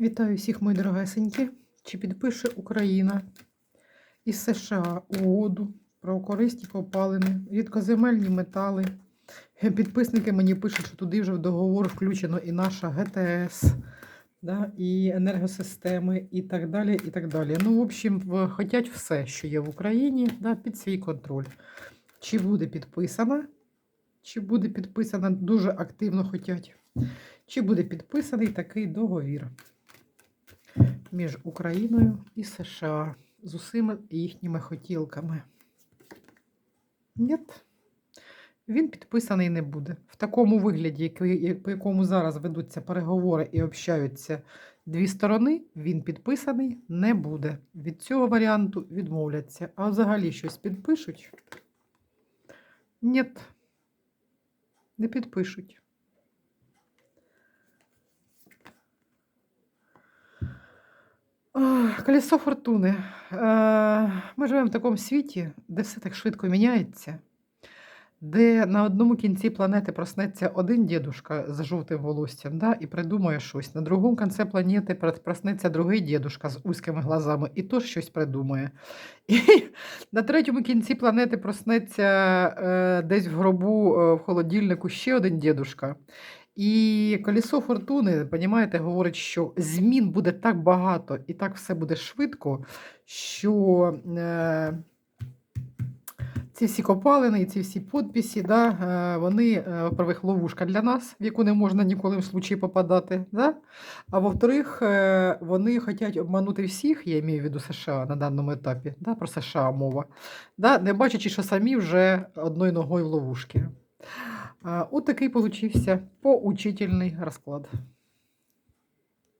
Вітаю всіх, мої дорогесенькі. Чи підпише Україна із США угоду про корисні копалини, рідкоземельні метали? Підписники мені пишуть, що туди вже в договор включено і наша ГТС, да, і енергосистеми, і так далі. і так далі. Ну, в общем, хотять все, що є в Україні, да, під свій контроль. Чи буде підписана? Чи буде підписана, дуже активно хотять. Чи буде підписаний такий договір? Між Україною і США з усіма їхніми хотілками. Ні, він підписаний не буде. В такому вигляді, по якому зараз ведуться переговори і общаються дві сторони, він підписаний не буде. Від цього варіанту відмовляться. А взагалі щось підпишуть? Ні, не підпишуть. Колесо фортуни. Е, Ми живемо в такому світі, де все так швидко міняється, де на одному кінці планети проснеться один дідушка з жовтим волоссям да, і придумає щось. На другому кінці планети проснеться другий дідушка з узькими глазами і теж щось придумає. І на третьому кінці планети проснеться е, десь в гробу е, в холодильнику ще один дідушка. І колесо фортуни, понімаєте, говорить, що змін буде так багато і так все буде швидко, що е, ці всі копалини і ці всі підписи, да, е, вони, е, во-первых, ловушка для нас, в яку не можна ніколи в случаї попадати. Да? А во-вторых, е, вони хочуть обманути всіх, я маю в виду США на даному етапі, да, про США мова, да, не бачачи, що самі вже одною ногою в ловушці. От такий получився поучительний розклад.